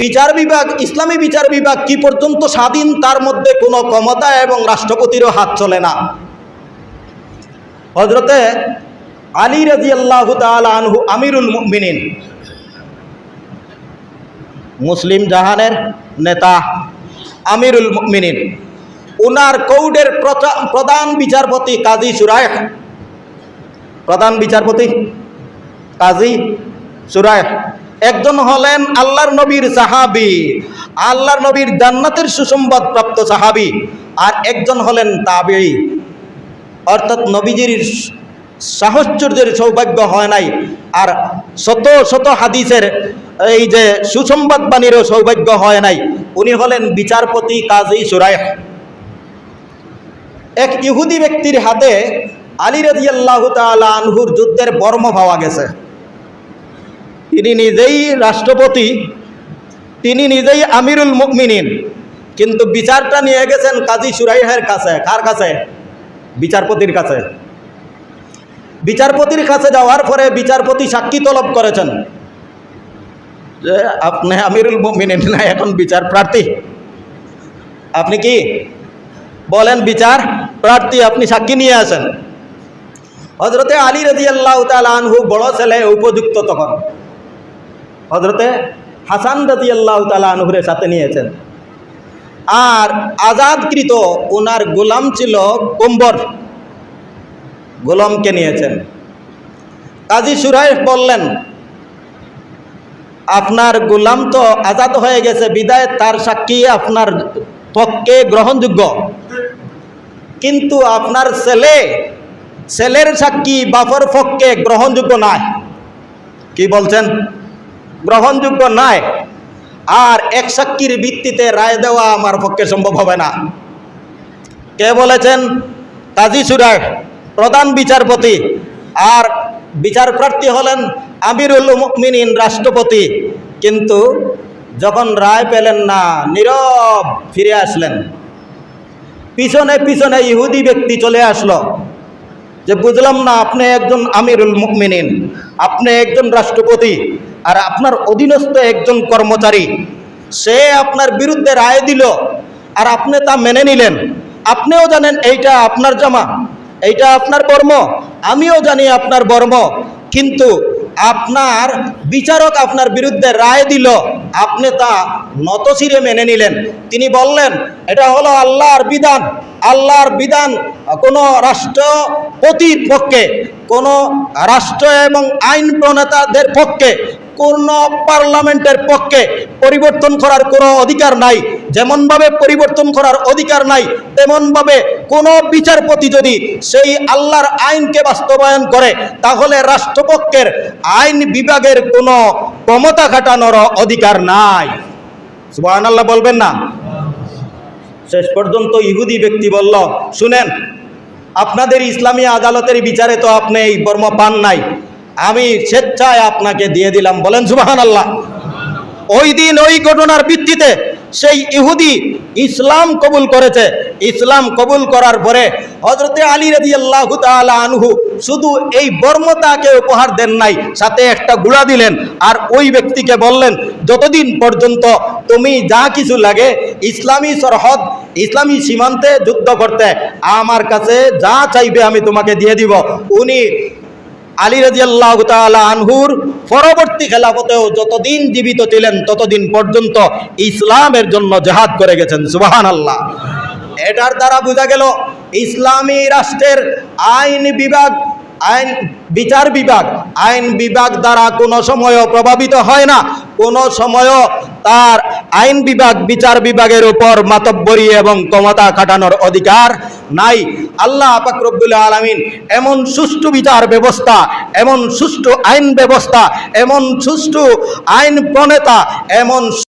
বিচার বিভাগ, ইসলামী বিচার বিভাগ কি পর্যন্ত স্বাধীন, তার মধ্যে কোনো ক্ষমতা এবং রাষ্ট্রপতিরও হাত চলে না। হজরতে আলী রাজি আল্লাহ আনহু আমিরুল মিনিন মুসলিম জাহানের নেতা আমিরুল মিনিন উনার কৌডের প্রধান বিচারপতি কাজী সুরায় প্রধান বিচারপতি কাজী সুরায় একজন হলেন আল্লাহর নবীর সাহাবি, আল্লাহর নবীর জান্নাতের সুসংবাদ প্রাপ্ত সাহাবি, আর একজন হলেন তাবেই অর্থাৎ নবীজির সাহচর্যের সৌভাগ্য হয় নাই, আর শত শত হাদিসের এই যে সুসংবাদ বাণীরও সৌভাগ্য হয় নাই। উনি হলেন বিচারপতি কাজী সুরায় এক ইহুদি ব্যক্তির হাতে আলী রাজি আল্লাহ আনহুর যুদ্ধের বর্ম পাওয়া গেছে। তিনি নিজেই রাষ্ট্রপতি, তিনি নিজেই আমিরুল মুকমিনিন। কিন্তু বিচারটা নিয়ে গেছেন কাজী সুরাইহের কাছে। কার কাছে? বিচারপতির কাছে। বিচারপতির কাছে যাওয়ার পরে বিচারপতি সাক্ষী তলব করেছেন যে, আপনি আমিরুল মুকমিনিন না, এখন বিচার প্রার্থী। আপনি কি বলেন বিচার প্রার্থী, আপনি সাক্ষী নিয়ে আসেন। হজরতে আলী রাজি আল্লাহ আনহু বড় ছেলে, উপযুক্ত তখন। হজরতে হাসান রাজি আল্লাহ তালা আনহুরের সাথে নিয়েছেন। আর আজাদকৃত ওনার গোলাম ছিল কম্বর। গোলামকে নিয়েছেন। কাজী সুরাই বললেন, আপনার গোলাম তো আজাদ হয়ে গেছে, বিদায় তার সাক্ষী আপনার পক্ষে গ্রহণযোগ্য। কিন্তু আপনার ছেলে, ছেলের সাক্ষী বাপর পক্ষে গ্রহণযোগ্য নয় কি বলছেন? গ্রহণযোগ্য নয় আর এক সাক্ষীর ভিত্তিতে রায় দেওয়া আমার পক্ষে সম্ভব হবে না। কে বলেছেন? কাজী সুরায় প্রধান বিচারপতি আর বিচার প্রার্থী হলেন আমিরুল মুকমিনিন রাষ্ট্রপতি। কিন্তু যখন রায় পেলেন না, নীরব ফিরে আসলেন। পিছনে পিছনে ইহুদি ব্যক্তি চলে আসলো। যে বুঝলাম না, আপনি একজন আমিরুল মুকমিনিন, আপনি একজন রাষ্ট্রপতি। আর আপনার অধীনস্থ একজন কর্মচারী, সে আপনার বিরুদ্ধে রায় দিল আর আপনি তা মেনে নিলেন। আপনিও জানেন এইটা আপনার জামা, এইটা আপনার বর্ম, আমিও জানি আপনার বর্ম, কিন্তু আপনার বিচারক আপনার বিরুদ্ধে রায় দিল, আপনি তা নতশিরে মেনে নিলেন। তিনি বললেন, এটা হলো আল্লাহর বিধান। আল্লাহর বিধান কোনো রাষ্ট্রপতির পক্ষে, কোনো রাষ্ট্র এবং আইন প্রণেতাদের পক্ষে কোন পার্লামেন্টের পক্ষে পরিবর্তন করার কোনো অধিকার নাই। যেমনভাবে পরিবর্তন করার অধিকার নাই, তেমনভাবে কোনো বিচারপতি যদি সেই আল্লাহর আইনকে বাস্তবায়ন করে, তাহলে রাষ্ট্রপক্ষের আইন বিভাগের কোনো ক্ষমতা খাটানোর অধিকার নাই। সুবাহ আল্লাহ বলবেন না? শেষ পর্যন্ত ইহুদি ব্যক্তি বলল, শুনেন, আপনাদের ইসলামী আদালতের বিচারে তো আপনি এই বর্ম পান নাই। আমি স্বেচ্ছায় আপনাকে দিয়ে দিলাম, বলেন সুবাহান আল্লাহ ওই দিন ওই ঘটনার ভিত্তিতে সেই ইহুদি ইসলাম কবুল করেছে। ইসলাম কবুল করার পরে হজরতে আলী রাজি আল্লাহ আনহু শুধু এই বর্মতাকে উপহার দেন নাই, সাথে একটা গুড়া দিলেন আর ওই ব্যক্তিকে বললেন, যতদিন পর্যন্ত তুমি যা কিছু লাগে ইসলামী সরহদ, ইসলামী সীমান্তে যুদ্ধ করতে, আমার কাছে যা চাইবে আমি তোমাকে দিয়ে দিব। উনি আলী রাজি আল্লাহ আনহুর পরবর্তী খেলাফতেও যতদিন জীবিত ছিলেন, ততদিন পর্যন্ত ইসলামের জন্য জেহাদ করে গেছেন। সুবাহান আল্লাহ এটার দ্বারা বোঝা গেল, ইসলামী রাষ্ট্রের আইন বিভাগ, আইন বিচার বিভাগ আইন বিভাগ দ্বারা কোনো সময়ও প্রভাবিত হয় না। কোনো সময়ও তার আইন বিভাগ, বিচার বিভাগের উপর মাতব্বরি এবং ক্ষমতা কাটানোর অধিকার নাই। আল্লাহ আপাকরবুল আলমিন এমন সুষ্ঠু বিচার ব্যবস্থা, এমন সুষ্ঠু আইন ব্যবস্থা, এমন সুষ্ঠু আইন প্রণেতা, এমন